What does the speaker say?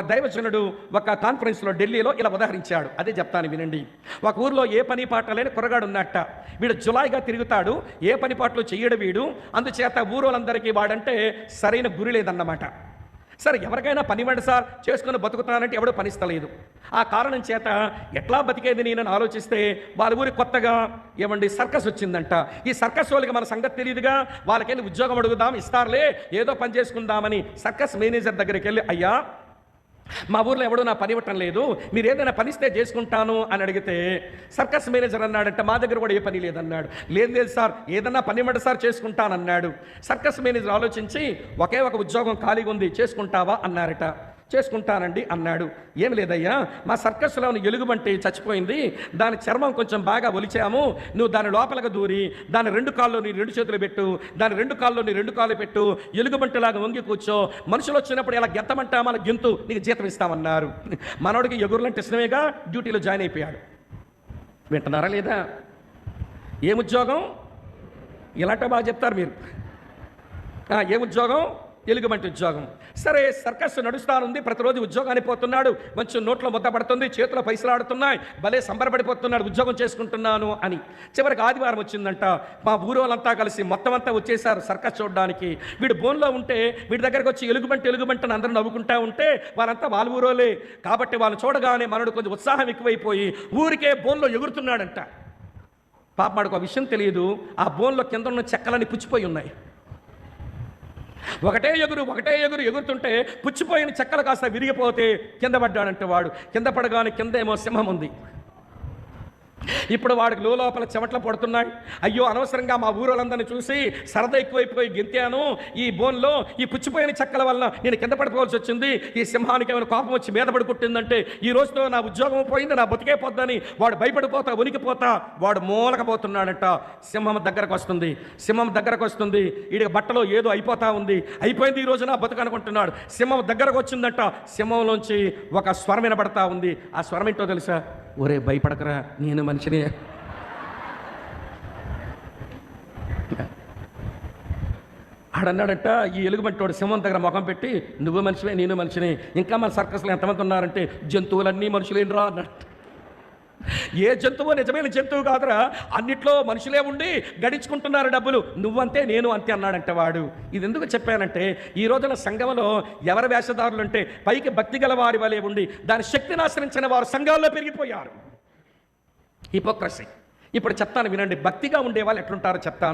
దైవజనుడు ఒక కాన్ఫరెన్స్లో ఢిల్లీలో ఇలా ఉదాహరించాడు. అదే చెప్తాను వినండి. ఒక ఊర్లో ఏ పని పాట లేని కురగాడు ఉన్నట్ట వీడు జులాయిగా తిరుగుతాడు. ఏ పని పాటలు చెయ్యడు వీడు. అందుచేత ఊరోళ్ళందరికీ వాడంటే సరైన గురి లేదన్నమాట. సరే ఎవరికైనా పనివ్వండి సార్. చేసుకుని బతుకుతానంటే ఎవడో పనిస్తలేదు. ఆ కారణం చేత ఎట్లా బతికేది నేను ఆలోచిస్తే వాళ్ళ ఊరి కొత్తగా ఏమండి సర్కస్ వచ్చిందంట. ఈ సర్కస్ వాళ్ళకి మన సంగతి తెలియదుగా. వాళ్ళకెళ్ళి ఉద్యోగం అడుగుదాం ఇస్తారులే ఏదో పని చేసుకుందామని సర్కస్ మేనేజర్ దగ్గరికి వెళ్ళి అయ్యా మా ఊర్లో ఎవడో నా పని ఇవ్వటం లేదు. మీరు ఏదైనా పనిస్తే చేసుకుంటాను అని అడిగితే సర్కస్ మేనేజర్ అన్నాడంటే మా దగ్గర కూడా ఏ పని లేదన్నాడు. లేదు లేదు సార్ ఏదన్నా పని ఇవ్వండి సార్ చేసుకుంటానన్నాడు. సర్కస్ మేనేజర్ ఆలోచించి ఒకే ఒక ఉద్యోగం ఖాళీగా ఉంది చేసుకుంటావా? అన్నారట. చేసుకుంటానండి అన్నాడు. ఏం లేదయ్యా మా సర్కస్లో ఉన్న ఎలుగుబంటి చచ్చిపోయింది. దాని చర్మం కొంచెం బాగా ఒలిచాము. నువ్వు దాని లోపలికి దూరి దాని రెండు కాళ్ళు నీ రెండు చేతులు పెట్టు దాని రెండు కాళ్ళు నీ రెండు కాళ్ళు పెట్టు ఎలుగుబంటిలాగా వంగి కూర్చో. మనుషులు వచ్చినప్పుడు ఇలా గెత్తమంటా మన గెంతు నీకు జీతం ఇస్తామన్నారు. మనోడికి ఎగురులంటే ఇష్టమేగా డ్యూటీలో జాయిన్ అయిపోయాడు. వింటున్నారా లేదా? ఏం ఉద్యోగం? బాగా చెప్తారు మీరు. ఏ ఉద్యోగం? ఎలుగుబంటి ఉద్యోగం. సరే సర్కస్ నడుస్తానుంది ప్రతిరోజు ఉద్యోగానికి పోతున్నాడు మంచి నోట్లో ముద్ద పడుతుంది చేతిలో పైసలు ఆడుతున్నాయి భలే సంబరపడిపోతున్నాడు ఉద్యోగం చేసుకుంటున్నాను అని. చివరికి ఆదివారం వచ్చిందంట మా ఊరు వాళ్ళంతా కలిసి మొత్తం అంతా వచ్చేసారు సర్కస్ చూడడానికి. వీడు బోన్లో ఉంటే వీడి దగ్గరకు వచ్చి ఎలుగుబంటి ఎలుగుబంటి అని అందరూ నవ్వుకుంటా ఉంటే వాళ్ళంతా వాళ్ళ ఊరోలే కాబట్టి వాళ్ళు చూడగానే మనడు కొంచెం ఉత్సాహం ఎక్కువైపోయి ఊరికే బోన్లో ఎగురుతున్నాడంట. పాప మాడుకు ఒక విషయం తెలియదు ఆ బోన్లో కింద ఉన్న చెక్కలన్నీ పుచ్చిపోయి ఉన్నాయి. ఒకటే ఎగురు ఒకటే ఎగురు ఎగురుతుంటే పుచ్చిపోయిన చెక్కలు కాస్త విరిగిపోతే కింద పడ్డాడంటే వాడు. కింద పడగానే కింద ఏమో సింహం ఉంది. ఇప్పుడు వాడికి లోపల చెమట్లు పడుతున్నాయి. అయ్యో అనవసరంగా మా ఊరోళ్ళందరినీ చూసి సరదా ఎక్కువైపోయి గెంతాను ఈ బోన్లో ఈ పుచ్చిపోయిన చెక్కల వల్ల నేను కింద పడిపోవాల్సి వచ్చింది. ఈ సింహానికి ఏమైనా కోపం వచ్చి మీద పడి కొట్టిందంటే ఈ రోజుతో నా ఉద్యోగం పోయింది నా బతికే పోద్దని. వాడు భయపడిపోతా ఉనికిపోతా వాడు మూలకపోతున్నాడట. సింహం దగ్గరకు వస్తుంది సింహం దగ్గరకు వస్తుంది. ఈడికి బట్టలో ఏదో అయిపోతా ఉంది. అయిపోయింది ఈ రోజు నా బతుకు అనుకుంటున్నాడు. సింహం దగ్గరకు వచ్చిందట. సింహంలోంచి ఒక స్వరం వినబడతా ఉంది. ఆ స్వరం ఏంటో తెలుసా? ఒరే భయపడకరా నేను మనిషిని. ఆడన్నాడట ఈ ఎలుగుబంటోడు సింహం దగ్గర ముఖం పెట్టి నువ్వు మనిషివే నేను మనిషిని. ఇంకా మన సర్కస్లో ఎంతమంది ఉన్నారంటే జంతువులన్నీ మనుషులేనరా అన్నట్టు. ఏ జంతువు నిజమైన జంతువు కాదురా. అన్నిట్లో మనుషులే ఉండి గడించుకుంటున్నారు డబ్బులు. నువ్వంతే నేను అంతే అన్నాడంటే వాడు. ఇది ఎందుకు చెప్పానంటే ఈ రోజున సంఘంలో ఎవరి వేషధారులు అంటే పైకి భక్తి గల వారి వలె ఉండి దాని శక్తిని ఆశ్రయించిన వారు సంఘాల్లో పెరిగిపోయారు. హిపోక్రసీ ఇప్పుడు చెప్తాను వినండి. భక్తిగా ఉండే వాళ్ళు ఎట్లుంటారో చెప్తాను.